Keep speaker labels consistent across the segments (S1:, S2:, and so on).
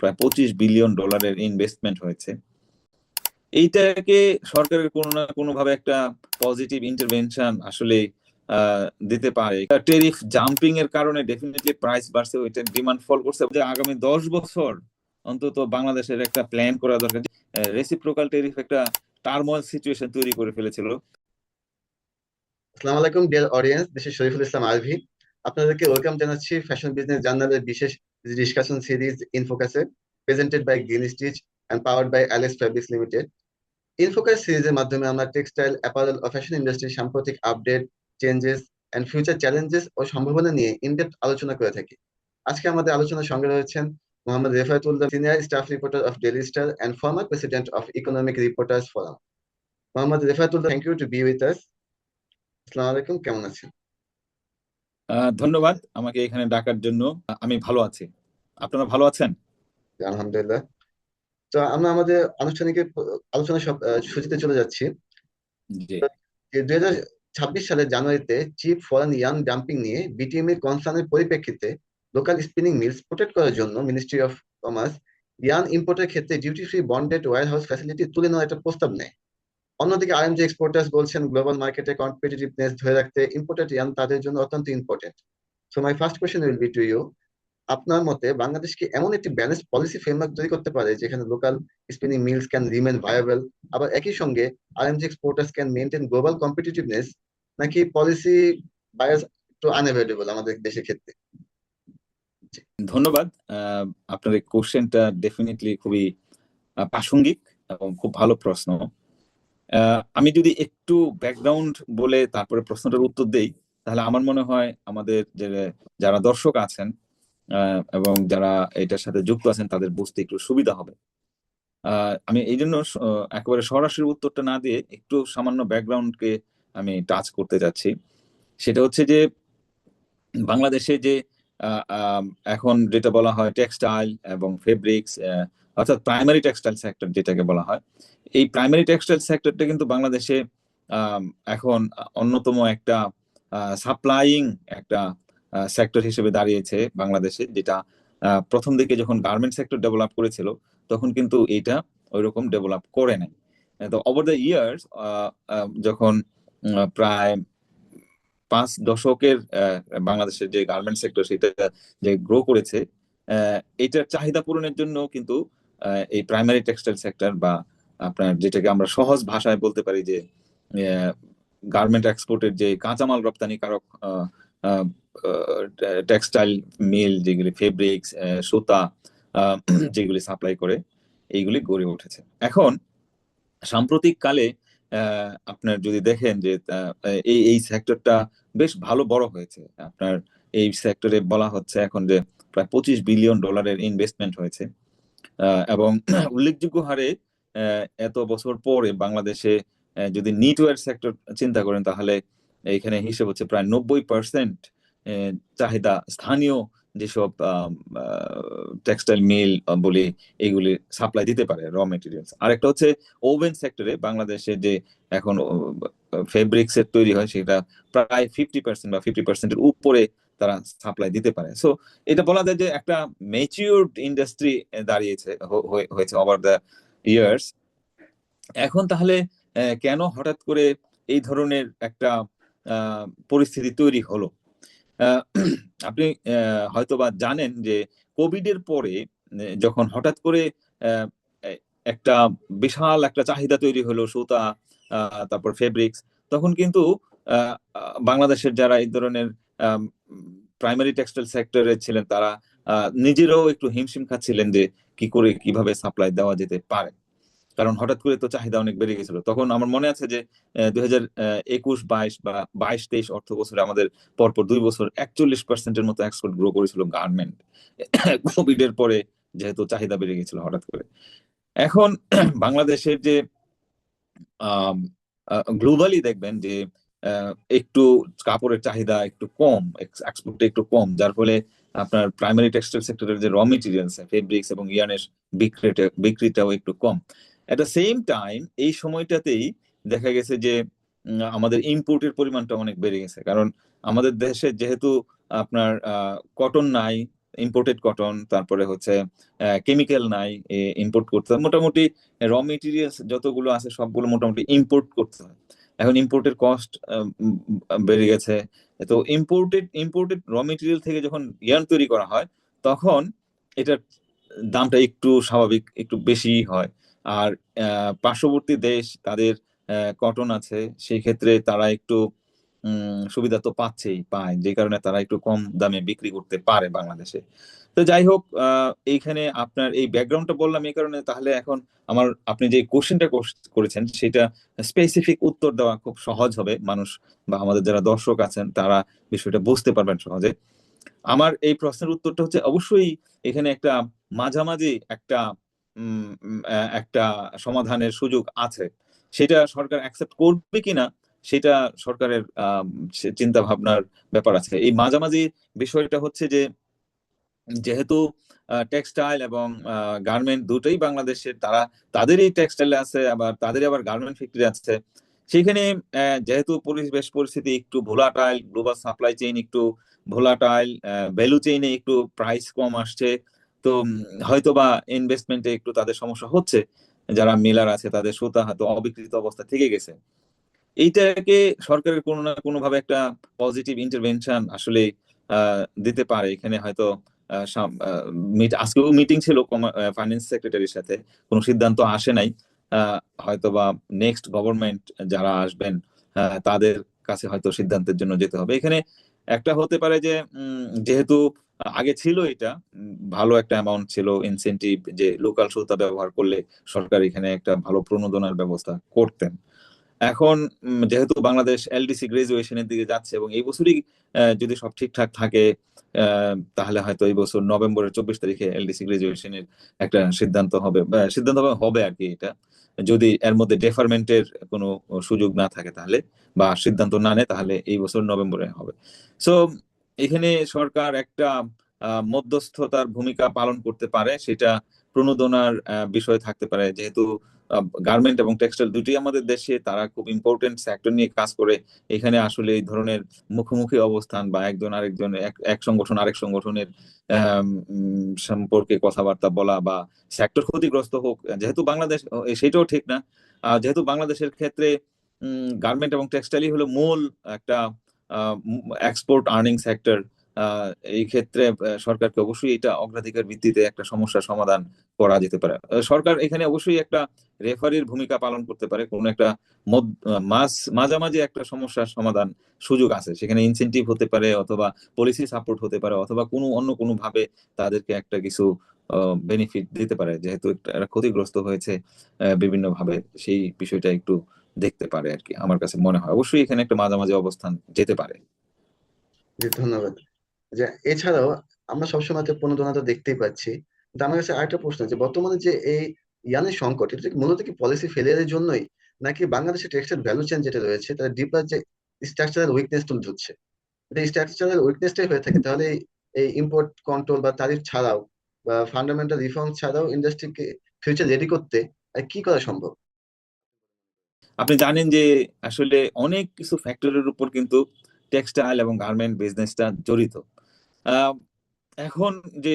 S1: প্রায় পঁচিশ বিলিয়ন ডলারের ইনভেস্টমেন্ট হয়েছে। এইটাকে সরকারের কোনো না কোনো ভাবে একটা পজিটিভ ইন্টারভেনশন আসলে দিতে পারে। টেরিফ জাম্পিং এর কারণে ডেফিনেটলি প্রাইস বাড়ছে ওইটা ডিমান্ড ফল করছে। যে আগামী দশ বছর অন্তত বাংলাদেশের একটা প্ল্যান করা দরকার। রেসিপ্রোকাল টেরিফ একটা টার্মোয়াল সিচুয়েশন তৈরি করে ফেলেছিল।
S2: আসসালামু আলাইকুম dear audience this is Shariful Islam Alvi. আপনাদেরকে ওয়েলকাম জানাচ্ছি ফ্যাশন বিজনেস জার্নালের বিশেষ discussion series ইনফোকাসে presented by green stitch and powered by Alex fabrics limited in focus সিরিজের মাধ্যমে আমরা টেক্সটাইল অ্যাপারেল ও ফ্যাশন ইন্ডাস্ট্রির সাম্প্রতিক update changes and future challenges ও সম্ভাবনা নিয়ে ইনডেপথ আলোচনা করে থাকি। আজকে আমাদের আলোচনার সঙ্গে রয়েছেন Mohammad Refayetullah senior staff reporter of Daily Star and former president of Economic Reporters Forum Mohammad Refayetullah thank you to be with us আসসালামু আলাইকুম, কেমন আছেন?
S1: ধন্যবাদ আমাকে এখানে ডাকার জন্য। আমি ভালো আছি। আপনারা ভালো আছেন?
S2: আলহামদুলিল্লাহ। তো আমরা আমাদের আনুষ্ঠানিক আলোচনা সব- সূচিতে চলে যাচ্ছি। দুই হাজার ছাব্বিশ সালের জানুয়ারিতে চিপ ফরেন ইয়ান ডাম্পিং নিয়ে বিটিএম এর কনসার্নের পরিপ্রেক্ষিতে লোকাল স্পিনিং মিলস প্রোটেক্ট করার জন্য মিনিস্ট্রি অফ কমার্স ইয়ান ইম্পোর্টের ক্ষেত্রে duty free bonded warehouse facility তুলে নেওয়ার একটা প্রস্তাব নেয়। অন্যদিকে আরএমজি এক্সপোর্টার্স বলছেন গ্লোবাল মার্কেটে কম্পিটিটিভনেস ধরে রাখতে ইম্পোর্টেড ইয়ান তাদের জন্য অত্যন্ত important so my first question will be to you আপনার মতে বাংলাদেশ কি এমন একটি ব্যালেন্স পলিসি ফ্রেমওয়ার্ক তৈরি করতে পারে যেখানে local spinning mills can remain viable আবার একই সঙ্গে RMG exporters can maintain global competitiveness নাকি পলিসি বায়াস একটু আনএভয়েডেবল আমাদের দেশের ক্ষেত্রে?
S1: ধন্যবাদ। আপনার এই কোশ্চেনটা ডেফিনেটলি খুবই প্রাসঙ্গিক এবং খুব ভালো প্রশ্ন। আমি যদি একটু ব্যাকগ্রাউন্ড বলে তারপরে প্রশ্নটার উত্তর দেই, তাহলে আমার মনে হয় আমাদের যে, যারা দর্শক আছেন এবং যারা এটার সাথে যুক্ত আছেন, তাদের বুঝতে একটু সুবিধা হবে। আমি এই জন্য একেবারে সরাসরি উত্তরটা না দিয়ে একটু সামান্য ব্যাকগ্রাউন্ডকে আমি টাচ করতে যাচ্ছি সেটা হচ্ছে যে, বাংলাদেশে যে এখন যেটা বলা হয় টেক্সটাইল এবং ফেব্রিক্স অর্থাৎ প্রাইমারি টেক্সটাইল সেক্টর যেটাকে বলা হয়, এই প্রাইমারি টেক্সটাইল সেক্টরটা কিন্তু বাংলাদেশে এখন অন্যতম একটা সাপ্লাইং একটা সেক্টর হিসেবে দাঁড়িয়েছে বাংলাদেশে, যেটা প্রথম দিকে যখন গার্মেন্ট সেক্টর ডেভেলপ করেছিল, তখন কিন্তু এটা ওইরকম ডেভেলপ করে নাই। তো ওভার দ্য ইয়ার্স যখন প্রায় পাঁচ দশকের বাংলাদেশের যে গার্মেন্ট সেক্টর সেটা যে গ্রো করেছে এটার চাহিদা পূরণের জন্য কিন্তু এই প্রাইমারি টেক্সটাইল সেক্টর বা আপনার যেটাকে আমরা সহজ ভাষায় বলতে পারি যে গার্মেন্ট এক্সপোর্টের যে কাঁচামাল রপ্তানিকারক টেক্সটাইল মিল যেগুলি ফেব্রিক্স সুতা যেগুলি সাপ্লাই করে, এইগুলি গড়ে উঠেছে। এখন সাম্প্রতিক কালে আপনার যদি দেখেন যে এই এই সেক্টরটা বেশ ভালো বড় হয়েছে। আপনার এই সেক্টরে বলা হচ্ছে এখন যে, প্রায় পঁচিশ বিলিয়ন ডলারের ইনভেস্টমেন্ট হয়েছে। এবং উল্লেখযোগ্য হারে এত বছর পরে বাংলাদেশে যদি নিটওয়্যার সেক্টর চিন্তা করেন, তাহলে এখানে হিসেব হচ্ছে প্রায় নব্বই পার্সেন্ট চাহিদা স্থানীয় যেসব টেক্সটাইল মিল বলি এগুলি সাপ্লাই দিতে পারে র মেটেরিয়ালস আরেকটা হচ্ছে ওভেন সেক্টরে বাংলাদেশে যে এখন ফেব্রিক্স এর তৈরি হয়, সেটা প্রায় ফিফটি পার্সেন্ট বা ফিফটি পার্সেন্টের উপরে তারা সাপ্লাই দিতে পারে। সো এটা বলা যায় যে একটা ম্যাচিউরড ইন্ডাস্ট্রি দাঁড়িয়েছে হয়েছে ওভার দ্য ইয়ার্স এখন তাহলে কেন হঠাৎ করে এই ধরনের একটা পরিস্থিতি তৈরি হলো? আপনি হয়তোবা জানেন যে কোভিড এর পরে যখন হঠাৎ করে একটা বিশাল একটা চাহিদা তৈরি হলো সুতা তারপর ফেব্রিক্স তখন কিন্তু আহ, বাংলাদেশের যারা এই ধরনের প্রাইমারি টেক্সটাইল সেক্টরে ছিলেন তারা নিজেরাও একটু হিমশিম খাচ্ছিলেন যে কি করে, কীভাবে সাপ্লাই দেওয়া যেতে পারে। কারণ হঠাৎ করে তো চাহিদা অনেক বেড়ে গেছিল। তখন আমার মনে আছে যে দুই হাজার একুশ বাইশ বা বাইশ তেইশ অর্থ বছরে আমাদের পরপর দুই বছর একচল্লিশ পার্সেন্টের মতো এক্সপোর্ট গ্রো করেছিল গার্মেন্ট কোভিড এর পরে যেহেতু চাহিদা বেড়ে গেছিল হঠাৎ করে। এখন বাংলাদেশের যে গ্লোবালি দেখবেন যে একটু কাপড়ের চাহিদা একটু কম এক্সপোর্টে একটু কম, যার ফলে আপনার প্রাইমারি টেক্সটাইল সেক্টরের যে র মেটেরিয়ালস ফেব্রিক্স এবং ইয়ানের বিক্রিটা, বিক্রিটাও একটু কম। এট দ্য সেম টাইম এই সময়টাতেই দেখা গেছে যে আমাদের ইম্পোর্টের পরিমাণটা অনেক বেড়ে গেছে। কারণ আমাদের দেশে যেহেতু আপনার কটন নাই ইম্পোর্টেড কটন তারপরে হচ্ছে কেমিক্যাল নাই ইম্পোর্ট করতে হয়। মোটামুটি র মেটেরিয়ালস যতগুলো আছে, সবগুলো মোটামুটি ইম্পোর্ট করতে হয়। এখন ইম্পোর্টের কস্ট বেড়ে গেছে। তো ইম্পোর্টেড ইম্পোর্টেড র মেটেরিয়াল থেকে যখন ইয়ার্ন তৈরি করা হয়, তখন এটার দামটা একটু স্বাভাবিক, একটু বেশি হয়। আর পার্শ্ববর্তী দেশ, তাদের কটন আছে, সেই ক্ষেত্রে তারা একটু সুবিধা তো পাচ্ছেই, পায়। যে কারণে তারা একটু কম দামে বিক্রি করতে পারে বাংলাদেশে। তো যাই হোক এইখানে আপনার এই ব্যাকগ্রাউন্ডটা বললাম এই কারণে, তাহলে এখন আমার, আপনি যে কোশ্চেনটা করেছেন, সেটা স্পেসিফিক উত্তর দেওয়া খুব সহজ হবে। মানুষ বা আমাদের যারা দর্শক আছেন, তারা বিষয়টা বুঝতে পারবেন সহজে। আমার এই প্রশ্নের উত্তরটা হচ্ছে, অবশ্যই এখানে একটা মাঝামাঝি একটা একটা সমাধানের সুযোগ আছে। সেটা সরকার অ্যাকসেপ্ট করবে কিনা সেটা সরকারের চিন্তা ভাবনার ব্যাপার আছে। এই মাঝামাঝি বিষয়টা হচ্ছে যে, যেহেতু টেক্সটাইল এবং গার্মেন্ট দুটোই বাংলাদেশের, তারা তাদেরই টেক্সটাইল আছে, আবার তাদেরই আবার গার্মেন্ট ফ্যাক্টরি আছে। সেখানে যেহেতু পরিবেশ পরিস্থিতি একটু ভোলাটাইল গ্লোবাল সাপ্লাই চেইন একটু ভোলাটাইল ভ্যালু চেইনে একটু প্রাইস কম আসছে, তো হয়তো বা ইনভেস্টমেন্টে একটু তাদের সমস্যা হচ্ছে। যারা মিলার আছে, তাদের সুতা হয়তো অবিকৃত অবস্থা থেকে গেছে। এইটাকে সরকারের কোনো না কোনো ভাবে একটা পজিটিভ ইন্টারভেনশন আসলে দিতে পারে। এখানে হয়তো আজকেও মিটিং ছিল ফাইন্যান্স সেক্রেটারির সাথে। কোনো সিদ্ধান্ত আসে নাই। হয়তো বা নেক্সট গভর্নমেন্ট যারা আসবেন তাদের কাছে হয়তো সিদ্ধান্তের জন্য যেতে হবে। এখানে একটা হতে পারে যে যেহেতু আগে ছিল এটা, ভালো একটা অ্যামাউন্ট ছিল ইনসেনটিভ যে লোকাল সুতা ব্যবহার করলে সরকার এখানে একটা ভালো প্রণোদনার ব্যবস্থা করতেন। এখন যেহেতু বাংলাদেশ এলডিসি গ্রাজুয়েশনের দিকে যাচ্ছে এবং এই বছরই যদি সব ঠিকঠাক থাকে তাহলে হয়তো এই বছর নভেম্বরের চব্বিশ তারিখে এলডিসি গ্রাজুয়েশনের একটা সিদ্ধান্ত হবে সিদ্ধান্ত হবে আর কি এটা। যদি এর মধ্যে ডেফারমেন্টের কোনো সুযোগ না থাকে তাহলে, বা সিদ্ধান্ত না নেয়, তাহলে এই বছর নভেম্বরে হবে। সো এখানে সরকার একটা মধ্যস্থতার ভূমিকা পালন করতে পারে, সেটা প্রণোদনার বিষয় থাকতে পারে। যেহেতু গার্মেন্ট এবং টেক্সটাইল দুটি আমাদের দেশে, তারা খুব ইম্পর্টেন্ট সেক্টর নিয়ে কাজ করে। এখানে আসলে এই ধরনের মুখোমুখি অবস্থান বা একজন আরেকজন, এক সংগঠন আরেক সংগঠনের সম্পর্কে কথাবার্তা বলা বা সেক্টর ক্ষতিগ্রস্ত হোক, যেহেতু বাংলাদেশ সেটাও ঠিক না। যেহেতু বাংলাদেশের ক্ষেত্রে গার্মেন্ট এবং টেক্সটাইলই হলো মূল একটা এক্সপোর্ট আর্নিং সেক্টর এই ক্ষেত্রে সরকারকে অবশ্যই এটা অগ্রাধিকার ভিত্তিতে একটা সমস্যার সমাধান করা যেতে পারে। সরকার এখানে অবশ্যই একটা রেফারির ভূমিকা পালন করতে পারে। কোন একটা মাঝ মাঝামাঝি একটা সমস্যার সমাধান সুযোগ আছে। সেখানে ইনসেনটিভ হতে পারে অথবা পলিসি সাপোর্ট হতে পারে অথবা কোনো, অন্য কোনো ভাবে তাদেরকে একটা কিছু বেনিফিট দিতে পারে। যেহেতু একটা- ক্ষতিগ্রস্ত হয়েছে বিভিন্ন ভাবে সেই বিষয়টা একটু দেখতে পারে আর কি, আমার কাছে মনে হয়। অবশ্যই এখানে একটা মাঝামাঝি অবস্থান যেতে পারে।
S2: ধন্যবাদ। যে এছাড়াও আমরা সবসময় তো প্রণোদনা তো দেখতেই পাচ্ছি, কিন্তু আমার কাছে আরেকটা প্রশ্ন যে বর্তমানে যে এই ইয়ানের সংকট, এটা মূলত কি পলিসি ফেলিয়ারের জন্যই, নাকি বাংলাদেশের টেক্সটাইল ভ্যালু চেন যেটা রয়েছে, তার ডিপার যে স্ট্রাকচারাল উইকনেস তুলে ধরছে এটা স্ট্রাকচারাল উইকনেসটাই হয়ে থাকে, তাহলে এই- ইম্পোর্ট কন্ট্রোল বা তারিফ ছাড়াও বা ফান্ডামেন্টাল রিফর্ম ছাড়াও ইন্ডাস্ট্রিকে ফিউচার রেডি করতে কি করা সম্ভব?
S1: আপনি জানেন যে আসলে অনেক কিছু ফ্যাক্টরের উপর কিন্তু টেক্সটাইল এবং গার্মেন্ট বিজনেসটা জড়িত। এখন যে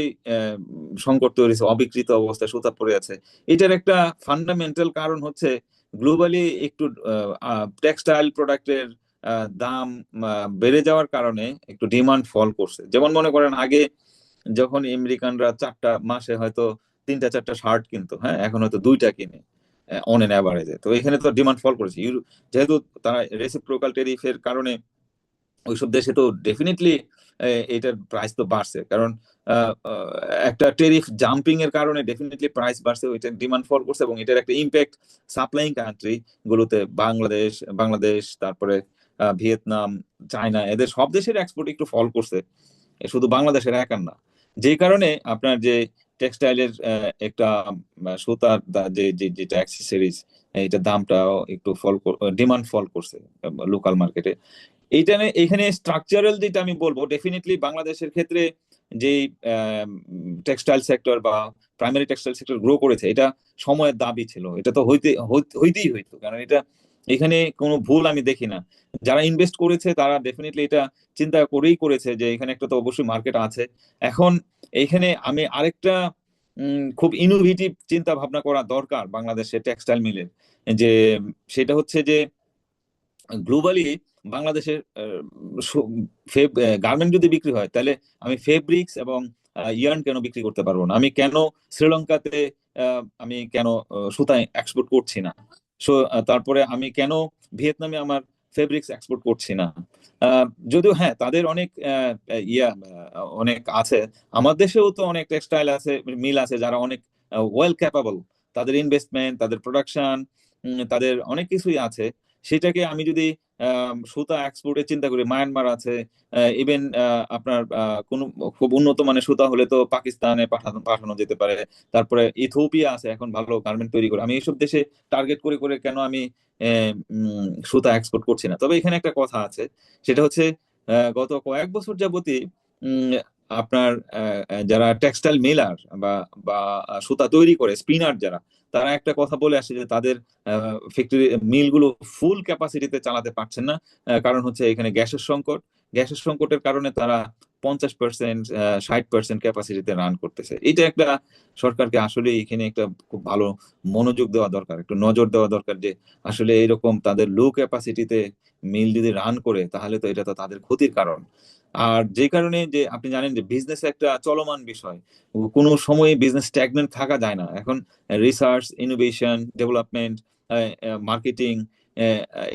S1: সংকট তৈরি হয়েছে, অবিকৃত অবস্থায় সুতা পড়ে আছে, এটার একটা ফান্ডামেন্টাল কারণ হচ্ছে গ্লোবালি একটু টেক্সটাইল প্রোডাক্টের দাম বেড়ে যাওয়ার কারণে একটু ডিমান্ড ফল করছে। যেমন মনে করেন, আগে যখন আমেরিকানরা চারটা মাসে হয়তো তিনটা, চারটা শার্ট কিনতো হ্যাঁ এখন হয়তো দুইটা কিনে অন এন অ্যাভারেজে তো এখানে তো ডিমান্ড ফল করেছে। যেহেতু তারা রেসিপ্রোকাল টেরিফের কারণে ওইসব দেশে তো ডেফিনেটলি এটার প্রাইস তো বাড়ছে। কারণ একটা টেরিফ জাম্পিং এর কারণে ডেফিনেটলি প্রাইস বাড়ছে ওইটা ডিমান্ড ফল করছে এবং এটার একটা ইম্প্যাক্ট সাপ্লাইং কান্ট্রি গুলোতে, বাংলাদেশ বাংলাদেশ, তারপরে ভিয়েতনাম, চায়না, এদের সব দেশের এক্সপোর্ট একটু ফল করছে। শুধু বাংলাদেশের একার না। যে কারণে আপনার যে টেক্সটাইলের একটা সুতার যে যেটা অ্যাক্সেসরিজ এইটার দামটাও একটু ফল ডিমান্ড ফল করছে লোকাল মার্কেটে এইটা এখানে স্ট্রাকচারাল যেটা আমি বলব। ডেফিনেটলি বাংলাদেশের ক্ষেত্রে যে টেক্সটাইল সেক্টর বা প্রাইমারি টেক্সটাইল সেক্টর গ্রো করেছে, এটা সময়ের দাবি ছিল। এটা তো হইতে, হইতে- হইতেই হইতো। কারণ এটা, এখানে কোনো ভুল আমি দেখি না। যারা ইনভেস্ট করেছে, তারা ডেফিনেটলি এটা চিন্তা করেই করেছে যে এখানে একটা তো অবশ্যই মার্কেট আছে। এখন এইখানে আমি আরেকটা খুব ইনোভেটিভ চিন্তা ভাবনা করা দরকার বাংলাদেশে টেক্সটাইল মিলের যে, সেটা হচ্ছে যে গ্লোবালি বাংলাদেশের গার্মেন্ট যদি বিক্রি হয়, তাহলে আমি ফেব্রিক্স এবং ইয়ার্ন কেন বিক্রি করতে পারব না? আমি কেন শ্রীলঙ্কাতে আমি কেন সুতা এক্সপোর্ট করছি না? সো তারপরে আমি কেন ভিয়েতনামে আমার ফেব্রিক্স এক্সপোর্ট করছি না? যদিও হ্যাঁ তাদের অনেক ইয়া অনেক আছে। আমার দেশেও তো অনেক টেক্সটাইল আছে, মিল আছে যারা অনেক ওয়েল ক্যাপাবল তাদের ইনভেস্টমেন্ট তাদের প্রোডাকশন তাদের অনেক কিছুই আছে। সেটাকে আমি যদি সুতা এক্সপোর্টের চিন্তা করি। মায়ানমার আছে। ইভেন আপনার কোন খুব উন্নত মানের সুতা হলে তো পাকিস্তানে পাঠানো পাঠানো যেতে পারে। তারপরে ইথিওপিয়া আছে, এখন ভালো গার্মেন্ট তৈরি করে। আমি এইসব দেশে টার্গেট করে করে কেন আমি সুতা এক্সপোর্ট করছি না? তবে এখানে একটা কথা আছে। সেটা হচ্ছে গত কয়েক বছর যাবতই আপনার যারা টেক্সটাইল মেলার বা বা, সুতা তৈরি করে স্পিনার যারা তারা একটা কথা বলে আসে যে তাদের ফ্যাক্টরি মিলগুলো ফুল ক্যাপাসিটিতে চালাতে পারছেন না। কারণ হচ্ছে এখানে গ্যাসের সংকট। গ্যাসের সংকটের কারণে তারা পঞ্চাশ পার্সেন্ট ষাট পার্সেন্ট ক্যাপাসিটিতে রান করতেছে। এটা একটা সরকারকে আসলে এখানে একটা খুব ভালো মনোযোগ দেওয়া দরকার, একটু নজর দেওয়া দরকার যে আসলে এরকম তাদের লো ক্যাপাসিটিতে মিল যদি রান করে, তাহলে তো এটা তো তাদের ক্ষতির কারণ। আর যে কারণে যে আপনি জানেন যে বিজনেস একটা চলমান বিষয়। কোনো সময়ে বিজনেস স্ট্যাগনেন্ট থাকা যায় না। এখন রিসার্চ ইনোভেশন ডেভেলপমেন্ট মার্কেটিং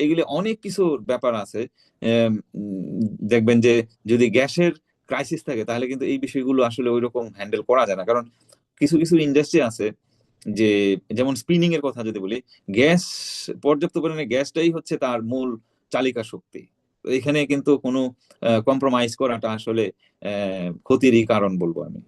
S1: এগুলি অনেক কিছু ব্যাপার আছে। দেখবেন যে যদি গ্যাসের ক্রাইসিস থাকে, তাহলে কিন্তু এই বিষয়গুলো আসলে ওই রকম হ্যান্ডেল করা যায় না। কারণ কিছু কিছু ইন্ডাস্ট্রি আছে যে, যেমন স্পিনিং এর কথা যদি বলি, গ্যাস, পর্যাপ্ত পরিমাণে গ্যাসটাই হচ্ছে তার মূল চালিকা শক্তি। এখানে কিন্তু কোনো কম্প্রোমাইজ করাটা আসলে ক্ষতিরই কারণ বলব আমি।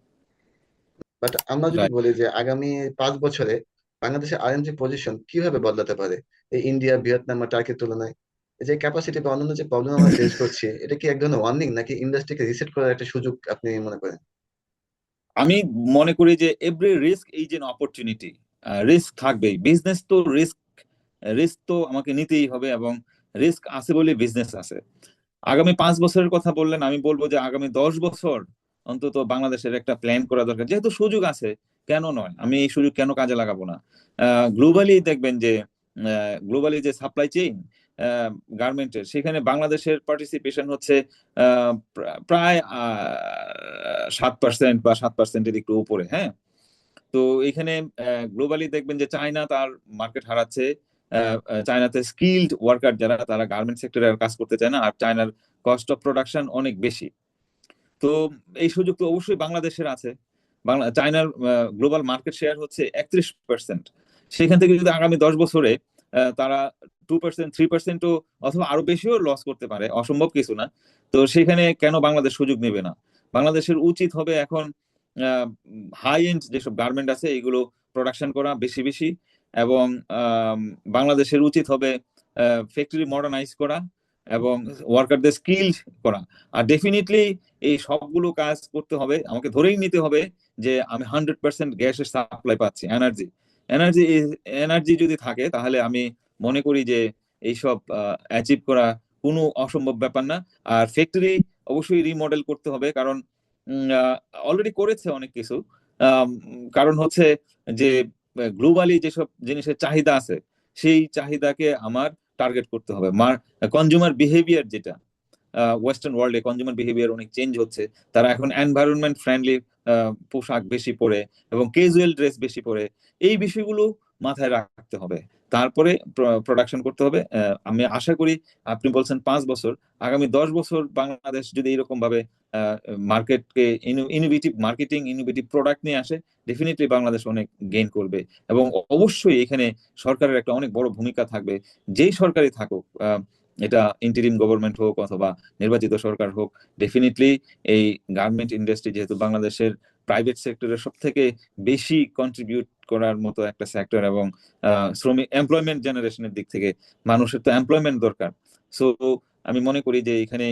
S2: বাট আমরা যদি বলি যে আগামী পাঁচ বছরে বাংলাদেশের আরএমজি পজিশন কীভাবে বদলাতে পারে? এই ইন্ডিয়া ভিয়েতনাম বা টার্কির তুলনায়? এই যে ক্যাপাসিটি বা অন্যান্য যে প্রবলেম আমরা ফেস করছি এটা কি এক ধরনের ওয়ার্নিং নাকি ইন্ডাস্ট্রিকে রিসেট করার একটা সুযোগ আপনি মনে করেন?
S1: আমি মনে করি যে every risk is an opportunity risk থাকবেই। বিজনেস তো রিস্ক রিস্ক তো আমাকে নিতেই হবে এবং রিস্ক আছে বলে বিজনেস আছে। আগামী পাঁচ বছরের কথা বললেন, আমি বলব যে আগামী দশ বছর অন্তত বাংলাদেশের একটা প্ল্যান করা দরকার। যেহেতু সুযোগ আছে, কেন নয়? আমি এই সুযোগ কেন কাজে লাগাবো না? গ্লোবালি দেখবেন যে গ্লোবালি যে সাপ্লাই চেইন গার্মেন্টের সেখানে বাংলাদেশের পার্টিসিপেশন হচ্ছে প্রায় সাত পার্সেন্ট বা সাত পার্সেন্টের একটু উপরে হ্যাঁ? তো এখানে গ্লোবালি দেখবেন যে চায়না তার মার্কেট হারাচ্ছে চায়নাতে স্কিল্ড ওয়ার্কার যারা, তারা গার্মেন্ট সেক্টরে কাজ করতে চায় না, আর চায়নার কস্ট অফ প্রোডাকশন অনেক বেশি। তো এই সুযোগ তো অবশ্যই বাংলাদেশের আছে। বাংলা, চায়নার গ্লোবাল মার্কেট শেয়ার হচ্ছে একত্রিশ পার্সেন্ট সেখান থেকে যদি আগামী দশ বছরে তারা টু পার্সেন্ট থ্রি পার্সেন্টও অথবা আরও বেশিও লস করতে পারে, অসম্ভব কিছু না। তো সেখানে কেন বাংলাদেশ সুযোগ নেবে না? বাংলাদেশের উচিত হবে এখন হাই এন্ড যেসব গার্মেন্ট আছে, এগুলো প্রোডাকশন করা বেশি বেশি। এবং বাংলাদেশের উচিত হবে ফ্যাক্টরি মডার্নাইজ করা এবং ওয়ার্কারদের স্কিল করা। আর ডেফিনেটলি এই সবগুলো কাজ করতে হবে, আমাকে ধরেই নিতে হবে যে আমি হান্ড্রেড পার্সেন্ট গ্যাসের সাপ্লাই পাচ্ছি এনার্জি এনার্জি এনার্জি যদি থাকে, তাহলে আমি মনে করি যে এইসব অ্যাচিভ করা কোনো অসম্ভব ব্যাপার না। আর ফ্যাক্টরি অবশ্যই রিমডেল করতে হবে, কারণ অলরেডি করেছে অনেক কিছু। কারণ হচ্ছে যে গ্লোবালি যেসব জিনিসের চাহিদা আছে, সেই চাহিদাকে আমার টার্গেট করতে হবে। মার কনজিউমার বিহেভিয়ার যেটা ওয়েস্টার্ন ওয়ার্ল্ডে কনজিউমার বিহেভিয়ার অনেক চেঞ্জ হচ্ছে। তারা এখন এনভায়রনমেন্ট ফ্রেন্ডলি পোশাক বেশি পরে এবং ক্যাজুয়াল ড্রেস বেশি পরে। এই বিষয়গুলো মাথায় রাখতে হবে। তারপরে প্রোডাকশন করতে হবে। আমি আশা করি আপনি বলছেন পাঁচ বছর। আগামী দশ বছর বাংলাদেশ যদি এরকম ভাবে মার্কেটকে ইনোভেটিভ মার্কেটিং ইনোভেটিভ প্রোডাক্ট নিয়ে আসে ডেফিনেটলি বাংলাদেশ অনেক গেইন করবে। এবং অবশ্যই এখানে সরকারের একটা অনেক বড় ভূমিকা থাকবে। যেই সরকারই থাকুক এটা ইন্টারিম গভর্নমেন্ট হোক অথবা নির্বাচিত সরকার হোক ডেফিনেটলি এই গার্মেন্ট ইন্ডাস্ট্রি যেহেতু বাংলাদেশের প্রাইভেট সেক্টরের সব থেকে বেশি কন্ট্রিবিউট করার মতো একটা সেক্টর এবং শ্রমিক এমপ্লয়মেন্ট জেনারেশনের দিক থেকে মানুষের তো এমপ্লয়মেন্ট দরকার। সো আমি মনে করি যে এখানে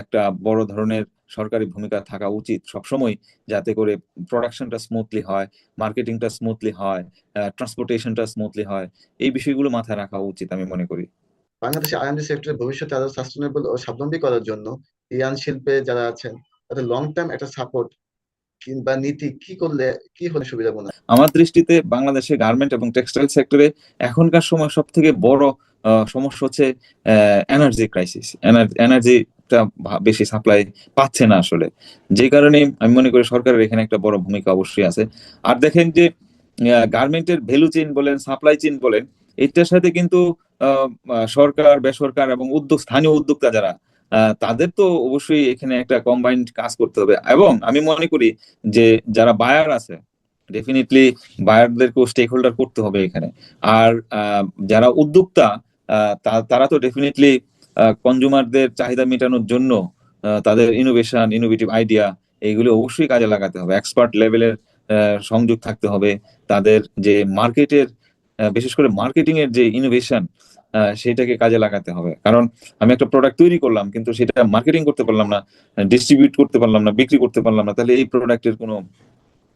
S1: একটা বড় ধরনের সরকারি ভূমিকা থাকা উচিত সবসময় যাতে করে প্রোডাকশনটা স্মুথলি হয় মার্কেটিংটা স্মুথলি হয় ট্রান্সপোর্টেশনটা স্মুথলি হয়, এই বিষয়গুলো মাথায় রাখা উচিত আমি মনে করি।
S2: বাংলাদেশের আরএমজি সেক্টরের ভবিষ্যতে আরও সাস্টেনেবল ও স্বাবলম্বী করার জন্য ইয়ান শিল্পে যারা আছেন, তাদের লং টার্ম একটা সাপোর্ট কিংবা নীতি কি করলে, কি হলে সুবিধা মনে?
S1: আমার দৃষ্টিতে বাংলাদেশে গার্মেন্ট এবং টেক্সটাইল সেক্টরে এখনকার সময় সব থেকে বড় সমস্যা হচ্ছে এনার্জি ক্রাইসিস এনার্জিটা বেশি সাপ্লাই পাচ্ছে না আসলে। যে কারণে আমি মনে করি সরকারের এখানে একটা বড় ভূমিকা অবশ্যই আছে। আর দেখেন যে গার্মেন্টের ভ্যালু চেইন বলেন সাপ্লাই চেইন বলেন, এটার সাথে কিন্তু সরকার, বেসরকার এবং উদ্যোগ, স্থানীয় উদ্যোক্তা যারা তাদের তো অবশ্যই এখানে একটা কম্বাইন্ড কাজ করতে হবে। এবং আমি মনে করি যে, যারা বায়ার আছে ডেফিনেটলি বায়ারদেরকেও স্টেক হোল্ডার করতে হবে এখানে। আর যারা উদ্যোক্তা তারা তো ডেফিনেটলি কনজুমারদের চাহিদা মেটানোর জন্য তাদের ইনোভেশন ইনোভেটিভ আইডিয়া এইগুলো অবশ্যই কাজে লাগাতে হবে। এক্সপার্ট লেভেলের সংযোগ থাকতে হবে। তাদের যে মার্কেটের বিশেষ করে মার্কেটিং এর যে ইনোভেশন সেটাকে কাজে লাগাতে হবে। কারণ আমি একটা প্রোডাক্ট তৈরি করলাম, কিন্তু সেটা মার্কেটিং করতে পারলাম না ডিস্ট্রিবিউট করতে পারলাম না, বিক্রি করতে পারলাম না, তাহলে এই প্রোডাক্টের কোনো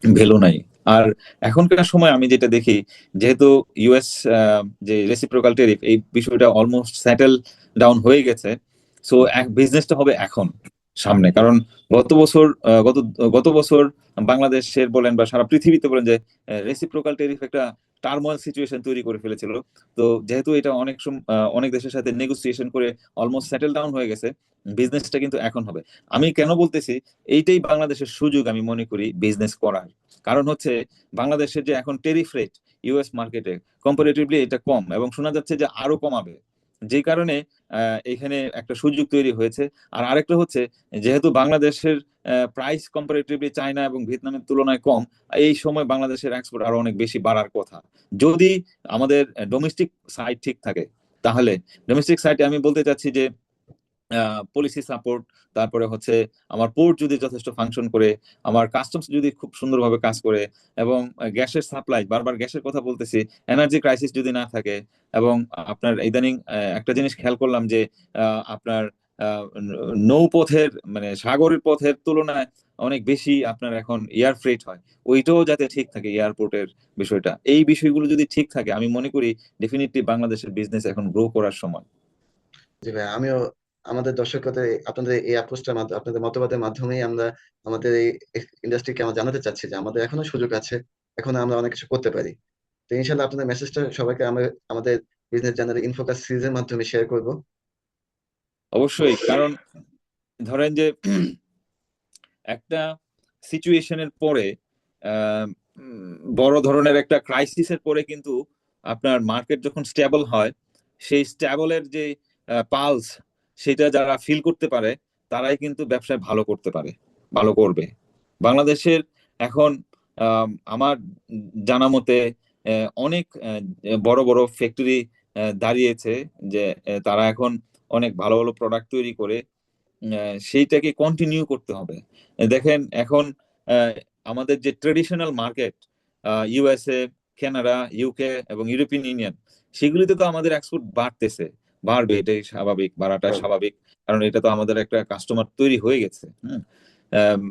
S1: ভ্যালু নাই। আর এখনকার সময় আমি যেটা দেখি, যেহেতু ইউএস যে রেসিপ্রোকাল টেরিফ এই বিষয়টা অলমোস্ট সেটেল ডাউন হয়ে গেছে সো এক বিজনেসটা হবে এখন, সামনে। কারণ গত বছর গত গত বছর বাংলাদেশের বলেন বা সারা পৃথিবীতে বলেন যে রেসিপ্রোকাল টেরিফ একটা টার্মোয়াল সিচুয়েশন তৈরি করে ফেলেছিল। তো যেহেতু এটা অনেক অনেক দেশের সাথে নেগোসিয়েশন করে অলমোস্ট সেটেল ডাউন হয়ে গেছে বিজনেসটা কিন্তু এখন হবে। আমি কেন বলতেছি, এইটাই বাংলাদেশের সুযোগ আমি মনে করি বিজনেস করার। কারণ হচ্ছে বাংলাদেশের যে এখন টেরিফ রেট ইউএস মার্কেটে কম্পারেটিভলি এটা কম এবং শোনা যাচ্ছে যে আরও কমাবে। যে কারণে এখানে একটা সুযোগ তৈরি হয়েছে। আর আরেকটা হচ্ছে, যেহেতু বাংলাদেশের প্রাইস কম্পারেটিভলি চায়না এবং ভিয়েতনামের তুলনায় কম, এই সময় বাংলাদেশের এক্সপোর্ট আরও অনেক বেশি বাড়ার কথা। যদি আমাদের ডোমেস্টিক সাইট ঠিক থাকে, তাহলে ডোমেস্টিক সাইডে আমি বলতে চাচ্ছি যে পলিসি সাপোর্ট তারপরে হচ্ছে আমার পোর্ট যদি যথেষ্ট ফাংশন করে, আমার কাস্টমস যদি খুব সুন্দরভাবে কাজ করে, এবং গ্যাসের সাপ্লাই বারবার গ্যাসের কথা বলতেছি এনার্জি ক্রাইসিস যদি না থাকে, এবং আপনার ইদানিং একটা জিনিস খেয়াল করলাম যে আপনার নৌপথের মানে সাগরের পথের তুলনায় অনেক বেশি আপনার এখন এয়ার ফ্রেট হয়। ওইটাও যাতে ঠিক থাকে এয়ারপোর্টের বিষয়টা। এই বিষয়গুলো যদি ঠিক থাকে, আমি মনে করি ডেফিনেটলি বাংলাদেশের বিজনেস এখন গ্রো করার সময়।
S2: জি ভাই, আমিও আমাদের দর্শকদের, আপনাদের এই অ্যাপ্রোচটার মাধ্যমে, আপনাদের মতবাদের মাধ্যমেই আমরা আমাদের এই ইন্ডাস্ট্রিকে আমরা জানাতে চাচ্ছি যে আমাদের এখনও সুযোগ আছে, এখনও আমরা অনেক কিছু করতে পারি। তো ইনশাল্লাহ আপনাদের মেসেজটা সবাইকে আমরা, আমাদের বিজনেস চ্যানেল ইনফোকাস সিরিজের মাধ্যমে শেয়ার করব।
S1: অবশ্যই, কারণ ধরেন যে একটা সিচুয়েশনের পরে বড় ধরনের একটা ক্রাইসিসের পরে কিন্তু আপনার মার্কেট যখন স্টেবল হয়, সেই স্টেবলের যে পালস সেটা যারা ফিল করতে পারে তারাই কিন্তু ব্যবসায় ভালো করতে পারে ভালো করবে। বাংলাদেশের এখন আম, আমার জানা মতে অনেক বড় বড় ফ্যাক্টরি দাঁড়িয়েছে যে তারা এখন অনেক ভালো ভালো প্রোডাক্ট তৈরি করে সেইটাকে কন্টিনিউ করতে হবে। দেখেন এখন আমাদের যে traditional market USA Canada UK এবং ইউরোপিয়ান ইউনিয়ন সেগুলিতে তো আমাদের এক্সপোর্ট বাড়তেছে। বাড়বে এটাই স্বাভাবিক বাড়াটা
S2: হ্যাঁ।
S1: স্বাভাবিক কারণ এটা তো আমাদের একটা কাস্টমার তৈরি হয়ে গেছে। আম,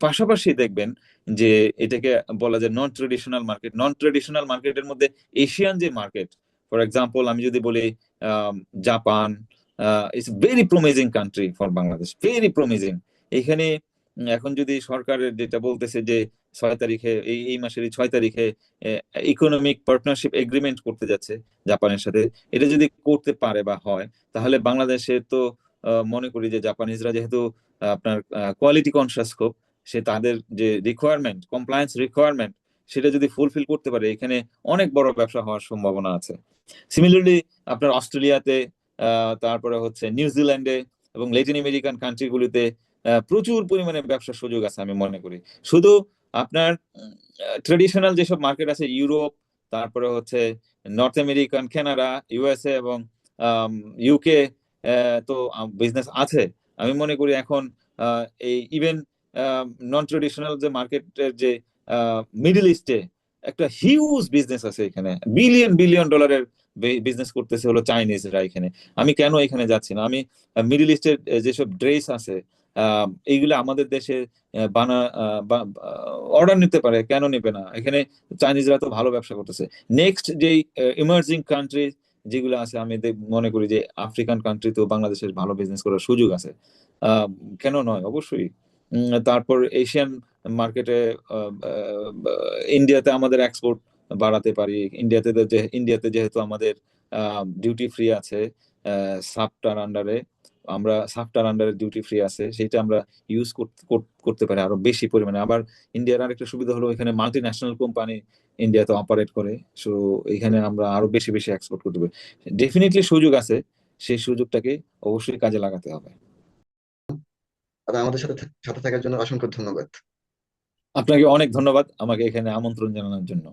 S1: পাশাপাশি দেখবেন যে এটাকে বলা যায় non traditional market non traditional মার্কেটের মধ্যে এশিয়ান যে মার্কেট ফর এক্সাম্পল আমি যদি বলি Japan it's very promising country for Bangladesh very promising এখানে এখন যদি সরকারের যেটা বলতেছে যে ছয় তারিখে, এই এই মাসের ছয় তারিখে ইকোনমিক পার্টনারশিপ এগ্রিমেন্ট করতে যাচ্ছে জাপানের সাথে। এটা যদি করতে পারে বা হয়, তাহলে বাংলাদেশে তো মনে করি যে জাপানিজরা যেহেতু আপনার কোয়ালিটি কনসিয়াস খুব, সে তাদের যে রিকোয়ারমেন্ট কমপ্লায়েন্স রিকোয়ারমেন্ট সেটা যদি ফুলফিল করতে পারে, এখানে অনেক বড় ব্যবসা হওয়ার সম্ভাবনা আছে। সিমিলারলি আপনার অস্ট্রেলিয়াতে তারপরে হচ্ছে নিউজিল্যান্ডে এবং লেটিন আমেরিকান কান্ট্রিগুলিতে প্রচুর পরিমাণে ব্যবসার সুযোগ আছে আমি মনে করি। শুধু আপনার ট্রেডিশনাল যেসব মার্কেট আছে ইউরোপ তারপরে হচ্ছে নর্থ আমেরিকান কানাডা ইউএসএ এবং ইউকে তো বিজনেস আছে। আমি মনে করি এখন এই ইভেন নন ট্রেডিশনাল যে মার্কেটের যে মিডল ইস্টে একটা হিউজ বিজনেস আছে এখানে। বিলিয়ন বিলিয়ন ডলারের বিজনেস করতেছে হলো চাইনিজরা এখানে। আমি কেন এখানে যাচ্ছি না? আমি মিডল ইস্টের যেসব ড্রেস আছে এইগুলো আমাদের দেশে বানা অর্ডার নিতে পারে, কেন নেবে না? এখানে চাইনিজরা তো ভালো ব্যবসা করতেছে। নেক্সট যেই ইমার্জিং কান্ট্রি যেগুলো আছে, আমি মনে করি যে আফ্রিকান কান্ট্রি তো বাংলাদেশের ভালো বিজনেস করার সুযোগ আছে। কেন নয়? অবশ্যই। তারপর এশিয়ান মার্কেটে ইন্ডিয়াতে আমাদের এক্সপোর্ট বাড়াতে পারি। ইন্ডিয়াতে ইন্ডিয়াতে যেহেতু আমাদের ডিউটি ফ্রি আছে সাফটার আন্ডারে আমরা সাফটার আন্ডারে ডিউটি ফ্রি আছে সেটা আমরা ইউজ করতে পারি আরও বেশি পরিমাণে। আবার ইন্ডিয়ার আরেকটা সুবিধা হলো এখানে মাল্টি ন্যাশনাল কোম্পানি ইন্ডিয়াতে অপারেট করে সো এখানে আমরা আরও বেশি বেশি এক্সপোর্ট করতে পারি। ডেফিনেটলি সুযোগ আছে সেই সুযোগটাকে অবশ্যই কাজে লাগাতে হবে।
S2: আমাদের সাথে সাথে থাকার জন্য অসংখ্য ধন্যবাদ।
S1: আপনাকে অনেক ধন্যবাদ আমাকে এখানে আমন্ত্রণ জানানোর জন্য।